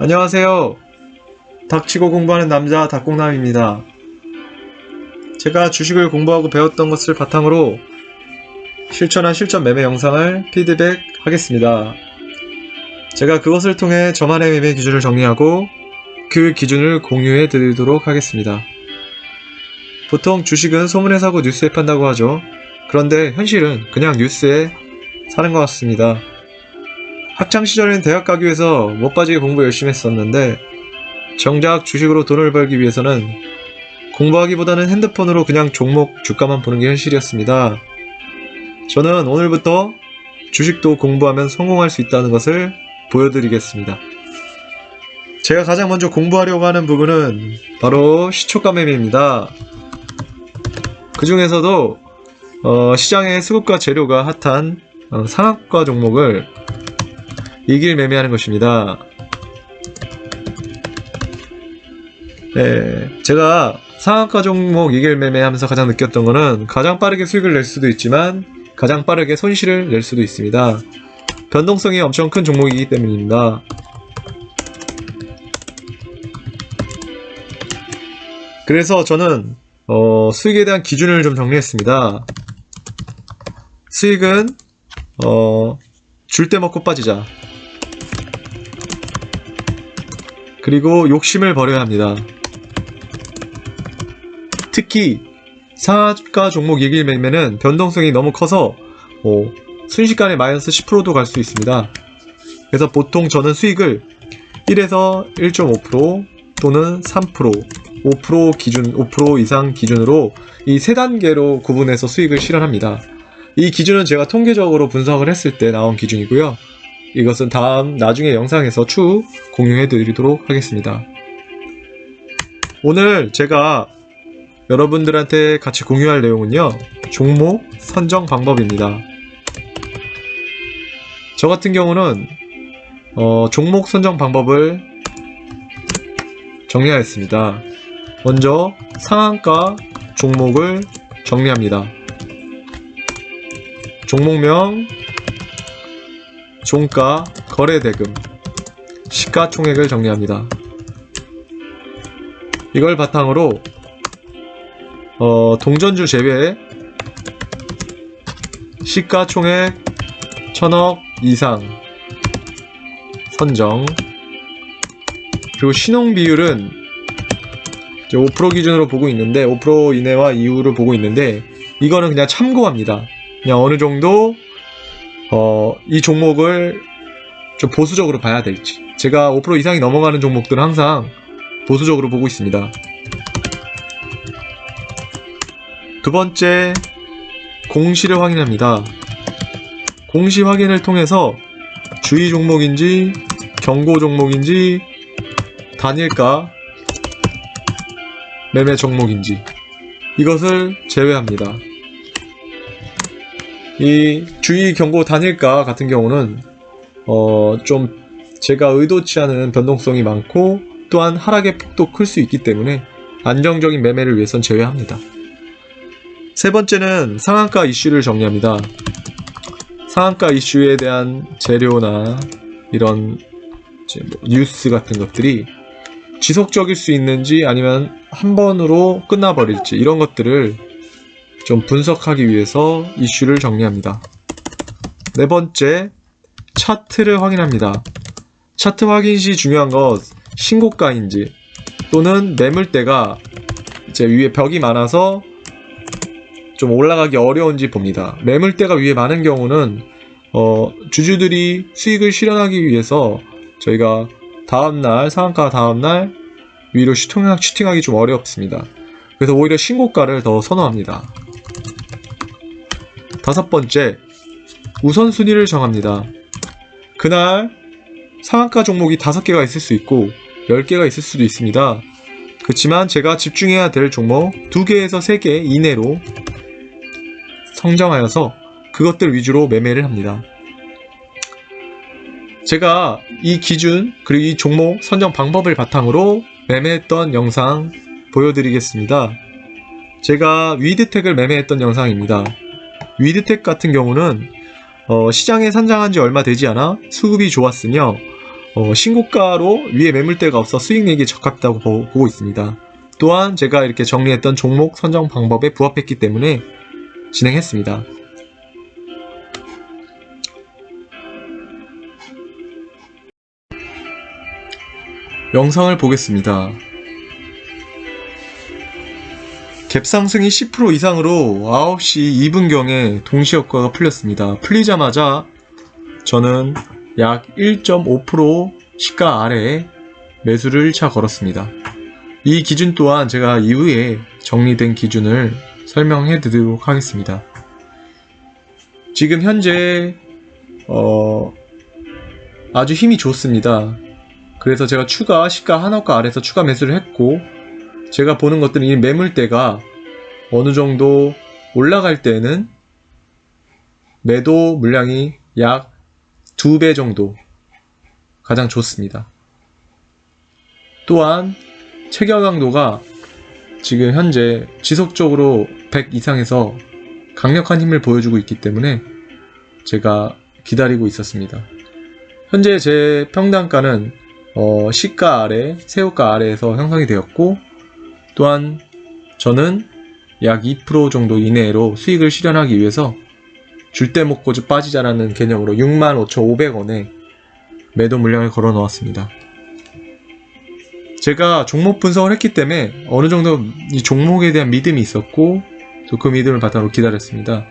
안녕하세요. 닥치고 공부하는 남자 닥공남입니다. 제가 주식을 공부하고 배웠던 것을 바탕으로 실천한 실전 매매 영상을 피드백 하겠습니다. 제가 그것을 통해 저만의 매매 기준을 정리하고 그 기준을 공유해 드리도록 하겠습니다. 보통 주식은 소문에 사고 뉴스에 판다고 하죠. 그런데 현실은 그냥 뉴스에 사는 것 같습니다. 학창 시절엔 대학 가기 위해서 못 빠지게 공부 열심히 했었는데 정작 주식으로 돈을 벌기 위해서는 공부하기보다는 핸드폰으로 그냥 종목 주가만 보는 게 현실이었습니다. 저는 오늘부터 주식도 공부하면 성공할 수 있다는 것을 보여드리겠습니다. 제가 가장 먼저 공부하려고 하는 부분은 바로 시초가 매매입니다. 그 중에서도 어, 시장의 수급과 재료가 핫한 어, 상한가 종목을 이 길 매매하는 것입니다. 네, 제가 상한가 종목 이길 매매하면서 가장 느꼈던 거는 가장 빠르게 수익을 낼 수도 있지만 가장 빠르게 손실을 낼 수도 있습니다. 변동성이 엄청 큰 종목이기 때문입니다. 그래서 저는 어, 수익에 대한 기준을 좀 정리했습니다. 수익은 어, 줄 때 먹고 빠지자. 그리고 욕심을 버려야 합니다. 특히 상하가 종목 이길 매매는 변동성이 너무 커서 어, 순식간에 마이너스 10%도 갈 수 있습니다. 그래서 보통 저는 수익을 1에서 1.5% 또는 3%, 5% 기준, 5% 이상 기준으로 이 세 단계로 구분해서 수익을 실현합니다. 이 기준은 제가 통계적으로 분석을 했을 때 나온 기준이고요. 이것은 다음 나중에 영상에서 추후 공유해 드리도록 하겠습니다. 오늘 제가 여러분들한테 같이 공유할 내용은요. 종목 선정 방법입니다. 저 같은 경우는 어, 종목 선정 방법을 정리하였습니다. 먼저 상한가 종목을 정리합니다. 종목명, 종가, 거래대금, 시가총액을 정리합니다. 이걸 바탕으로 어, 동전주 제외 시가총액 천억 이상 선정 그리고 신용 비율은 이제 5% 기준으로 보고 있는데 5% 이내와 이후를 보고 있는데 이거는 그냥 참고합니다. 그냥 어느 정도 어, 이 종목을 좀 보수적으로 봐야 될지 제가 5% 이상이 넘어가는 종목들은 항상 보수적으로 보고 있습니다. 두 번째, 공시를 확인합니다. 공시 확인을 통해서 주의 종목인지 경고 종목인지 단일가 매매 종목인지 이것을 제외합니다. 이 주의 경고 단일가 같은 경우는 어, 좀 제가 의도치 않은 변동성이 많고 또한 하락의 폭도 클 수 있기 때문에 안정적인 매매를 위해선 제외합니다. 세 번째는 상한가 이슈를 정리합니다. 상한가 이슈에 대한 재료나 이런 뭐 뉴스 같은 것들이 지속적일 수 있는지 아니면 한 번으로 끝나버릴지 이런 것들을 좀 분석하기 위해서 이슈를 정리합니다. 네 번째, 차트를 확인합니다. 차트 확인 시 중요한 것 신고가인지 또는 매물대가 이제 위에 벽이 많아서 좀 올라가기 어려운지 봅니다. 매물대가 위에 많은 경우는 어, 주주들이 수익을 실현하기 위해서 저희가 다음날 상한가 다음날 위로 슈팅하, 슈팅하기 좀 어렵습니다. 그래서 오히려 신고가를 더 선호합니다. 다섯 번째, 우선순위를 정합니다. 그날 상한가 종목이 다섯 개가 있을 수 있고 10개가 있을 수도 있습니다. 그렇지만 제가 집중해야 될 종목 2개에서 3개 이내로 성정하여서 그것들 위주로 매매를 합니다. 제가 이 기준 그리고 이 종목 선정 방법을 바탕으로 매매했던 영상 보여드리겠습니다. 제가 위드텍을 매매했던 영상입니다. 위드텍 같은 경우는 어, 시장에 산장한 지 얼마 되지 않아 수급이 좋았으며 어, 신고가로 위에 매물대가 없어 수익 내기에 적합하다고 보- 보고 있습니다. 또한 제가 이렇게 정리했던 종목 선정 방법에 부합했기 때문에 진행했습니다. 영상을 보겠습니다. 갭 상승이 10% 이상으로 9시 2분경에 동시효과가 풀렸습니다. 풀리자마자 저는 약 1.5% 시가 아래에 매수를 1차 걸었습니다. 이 기준 또한 제가 이후에 정리된 기준을 설명해 드리도록 하겠습니다. 지금 현재 어, 아주 힘이 좋습니다. 그래서 제가 추가 시가 한옥가 아래에서 추가 매수를 했고 제가 보는 것들은 이 매물대가 어느 정도 올라갈 때는 매도 물량이 약 2배 정도 가장 좋습니다. 또한 체결 강도가 지금 현재 지속적으로 100 이상에서 강력한 힘을 보여주고 있기 때문에 제가 기다리고 있었습니다. 현재 제 평단가는 어, 시가 아래, 새우가 아래에서 형성이 되었고 또한 저는 약 2% 정도 이내로 수익을 실현하기 위해서 줄때 먹고 좀 빠지자라는 개념으로 65,500원에 매도 물량을 걸어 놓았습니다. 제가 종목 분석을 했기 때문에 어느 정도 이 종목에 대한 믿음이 있었고 또 그 믿음을 바탕으로 기다렸습니다.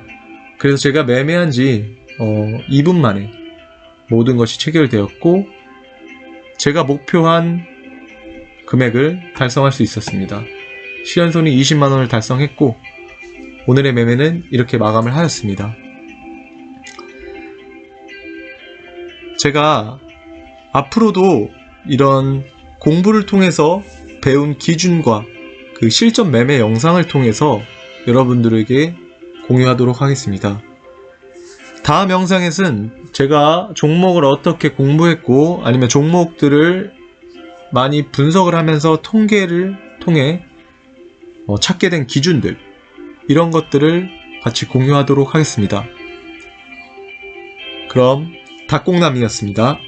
그래서 제가 매매한 지 어, 2분 만에 모든 것이 체결되었고 제가 목표한 금액을 달성할 수 있었습니다. 시연손이 20만 원을 달성했고 오늘의 매매는 이렇게 마감을 하였습니다. 제가 앞으로도 이런 공부를 통해서 배운 기준과 그 실전 매매 영상을 통해서 여러분들에게 공유하도록 하겠습니다. 다음 영상에서는 제가 종목을 어떻게 공부했고 아니면 종목들을 많이 분석을 하면서 통계를 통해 어, 찾게 된 기준들 이런 것들을 같이 공유하도록 하겠습니다. 그럼 닭공남이었습니다.